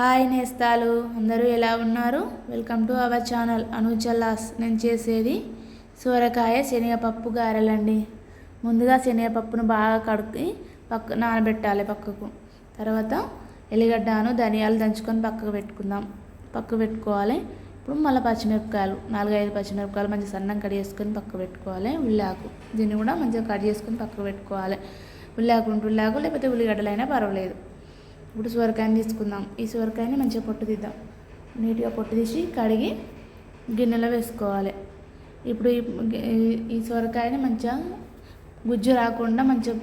Hi నేస్తాలు అందరూ ఎలా ఉన్నారు? Welcome to our channel. అనుచల్లాస్ నేను చేసేది సూరకాయ శనగపప్పు గారెలండి. ముందుగా శనగపప్పును బాగా కడుక్కి పక్క నానబెట్టాలి పక్కకు. తర్వాత ఎల్లిగడ్డను ధనియాలు దంచుకొని పక్కకు పెట్టుకుందాం. పక్కకు పెట్టుకోవాలి. ఇప్పుడు మళ్ళీ పచ్చిమిరపకాయలు నాలుగైదు పచ్చిమిరపకాయలు మంచిగా సన్నం కట్ చేసుకొని పక్కకు పెట్టుకోవాలి. ఉల్లాకు దీన్ని కూడా మంచిగా కట్ చేసుకొని పక్కకు పెట్టుకోవాలి. ఉల్లాకు ఉంటే ఉల్లాకు లేకపోతే ఉల్లిగడ్డలైనా పర్వాలేదు. ఇప్పుడు సొరకాయని తీసుకుందాం. ఈ సొరకాయని మంచిగా పొట్టు తీద్దాం. నీట్గా పొట్టు తీసి కడిగి గిన్నెలో వేసుకోవాలి. ఇప్పుడు ఈ ఈ- సొరకాయని మంచిగా గుజ్జు రాకుండా మంచిగా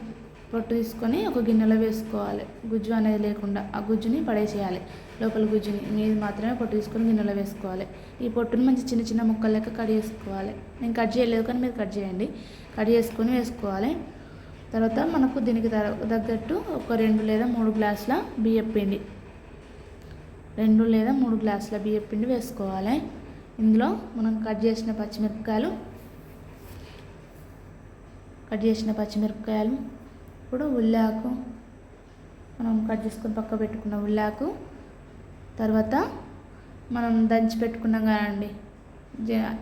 పొట్టు తీసుకొని ఒక గిన్నెలో వేసుకోవాలి. గుజ్జు అనేది లేకుండా ఆ గుజ్జుని పడేసేయాలి. లోపల గుజ్జుని మీది మాత్రమే పొట్టు తీసుకొని గిన్నెలో వేసుకోవాలి. ఈ పొట్టుని మంచి చిన్న చిన్న ముక్కలు లెక్క కట్ చేసుకోవాలి. నేను కట్ చేయలేదు కానీ మీరు కట్ చేయండి. కట్ చేసుకొని వేసుకోవాలి. తర్వాత మనకు దీనికి తర- తగ్గట్టు ఒక రెండు లేదా మూడు గ్లాసుల బియ్యం పిండి. రెండు లేదా మూడు గ్లాసుల బియ్యం పిండి వేసుకోవాలి. ఇందులో మనం కట్ చేసిన పచ్చిమిరపకాయలు కట్ చేసిన పచ్చిమిరపకాయలు ఇప్పుడు ఉల్లాకు మనం కట్ చేసుకొని పక్క పెట్టుకున్న ఉల్లాకు తర్వాత మనం దంచి పెట్టుకున్నాం కదండి జ-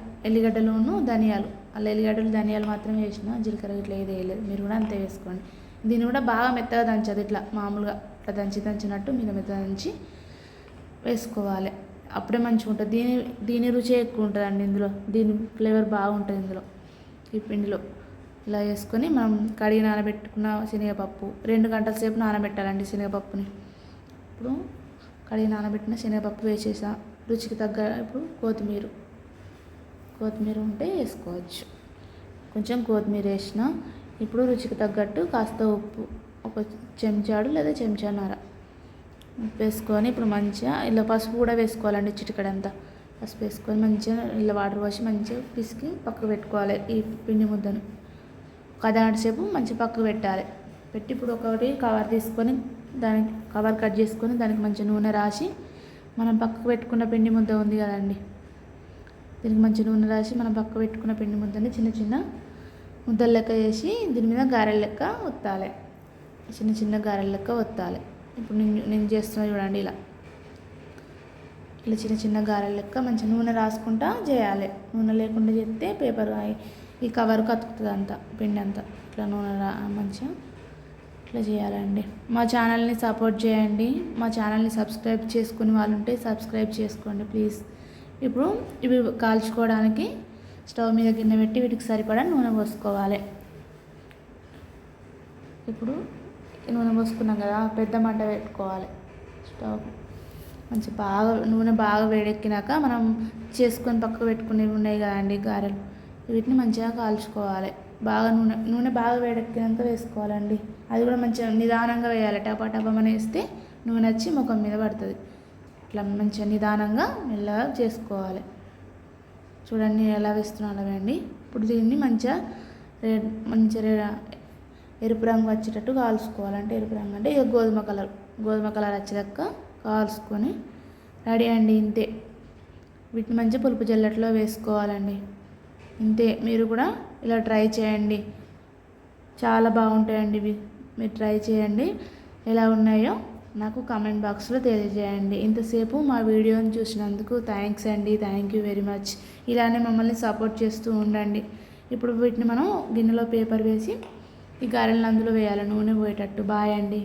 ధనియాలు. అలా ఎల్లిగడ్డలు ధనియాలు మాత్రమే వేసిన జీలకర్ర ఇట్లా ఏది వేయలేదు. మీరు కూడా అంతే వేసుకోండి. దీన్ని కూడా బాగా మెత్తగా దంచదు ఇట్లా మామూలుగా ఇట్లా దంచి దంచినట్టు మీద మెత్తగా దంచి వేసుకోవాలి. అప్పుడే మంచిగా ఉంటుంది. దీని దీని రుచి ఎక్కువ ఉంటుంది అండి ఇందులో. దీని ఫ్లేవర్ బాగుంటుంది ఇందులో. ఈ పిండిలో ఇలా వేసుకొని మనం కడిగి నానబెట్టుకున్న శనగపప్పు రెండు గంటల సేపు నానబెట్టాలండి శనగపప్పుని. ఇప్పుడు కడిగి నానబెట్టిన శనగపప్పు వేసేసా. రుచికి తగ్గ ఇప్పుడు కొత్తిమీర. కొత్తిమీర ఉంటే వేసుకోవచ్చు. కొంచెం కొత్తిమీర వేసిన ఇప్పుడు రుచికి తగ్గట్టు కాస్త ఉప్పు ఒక చెంచాడు లేదా చెంచాన్నర ఉప్పు వేసుకొని ఇప్పుడు మంచిగా ఇలా పసుపు కూడా వేసుకోవాలండి చిటికడంతా. పసుపు వేసుకొని మంచిగా ఇలా వాటర్ పోసి మంచిగా పిసికి పక్కకు పెట్టుకోవాలి ఈ పిండి ముద్దను. కదనాటి సేపు మంచిగా పక్కకు పెట్టాలి. పెట్టి ఇప్పుడు ఒకటి కవర్ తీసుకొని దానికి కవర్ కట్ చేసుకొని దానికి మంచిగా నూనె రాసి మనం పక్కకు పెట్టుకున్న పిండి ముద్ద ఉంది కదండి. దీనికి మంచి నూనె రాసి మనం పక్క పెట్టుకున్న పిండి ముద్దని చిన్న చిన్న ముద్దలు లెక్క చేసి దీని మీద గారెల లెక్క ఒత్తాలి. చిన్న చిన్న గారెల లెక్క ఒత్తాలి. ఇప్పుడు నేను నేను చేస్తున్నా చూడండి ఇలా. ఇలా చిన్న చిన్న గారెల లెక్క మంచి నూనె రాసుకుంటా చేయాలి. నూనె లేకుండా చేస్తే పేపర్ ఈ కవర్ కతుకుతుంది అంతా పిండి అంతా. ఇట్లా నూనె రా మంచిగా ఇట్లా చేయాలండి. మా ఛానల్ని సపోర్ట్ చేయండి. మా ఛానల్ని సబ్స్క్రైబ్ చేసుకుని వాళ్ళు ఉంటే సబ్స్క్రైబ్ చేసుకోండి ప్లీజ్. ఇప్పుడు ఇవి కాల్చుకోవడానికి స్టవ్ మీద గిన్నె పెట్టి వీటికి సరిపడా నూనె పోసుకోవాలి. ఇప్పుడు నూనె పోసుకున్నాం కదా పెద్ద మంట పెట్టుకోవాలి స్టవ్. మంచి బాగా నూనె బాగా వేడెక్కినాక మనం చేసుకొని పక్కకు పెట్టుకునేవి ఉన్నాయి కదండి గారెలు. వీటిని మంచిగా కాల్చుకోవాలి. బాగా నూనె నూనె బాగా వేడెక్కినాక వేసుకోవాలండి. అది కూడా మంచిగా నిదానంగా వేయాలి. టపా టపమని వేస్తే నూనె వచ్చి ముఖం మీద పడుతుంది. ఇట్లా మంచిగా నిదానంగా మెల్లగా చేసుకోవాలి. చూడండి నేను ఎలా వేస్తున్నాను వేయండి ఇప్పుడు దీన్ని మంచిగా రెడ్ మంచిగా ఎరుపు రంగు వచ్చేటట్టు కాల్చుకోవాలి. అంటే ఎరుపు రంగు అంటే ఇక గోధుమ కలర్ గోధుమ కలర్ వచ్చేదాకా కాల్చుకొని రెడీ అండి ఇంతే. వీటిని మంచి పులుపు జల్లెట్లో వేసుకోవాలండి. ఇంతే. మీరు కూడా ఇలా ట్రై చేయండి. చాలా బాగుంటాయండి ఇవి. మీరు ట్రై చేయండి. ఎలా ఉన్నాయో నాకు కామెంట్ బాక్స్లో తెలియజేయండి. ఇంతసేపు మా వీడియోని చూసినందుకు థ్యాంక్స్ అండి. థ్యాంక్ యూ వెరీ మచ్ ఇలానే మమ్మల్ని సపోర్ట్ చేస్తూ ఉండండి. ఇప్పుడు వీటిని మనం గిన్నెలో పేపర్ వేసి ఈ గారెలను అందులో వేయాలి. నూనె పోయేటట్టు. బాయ్ అండి.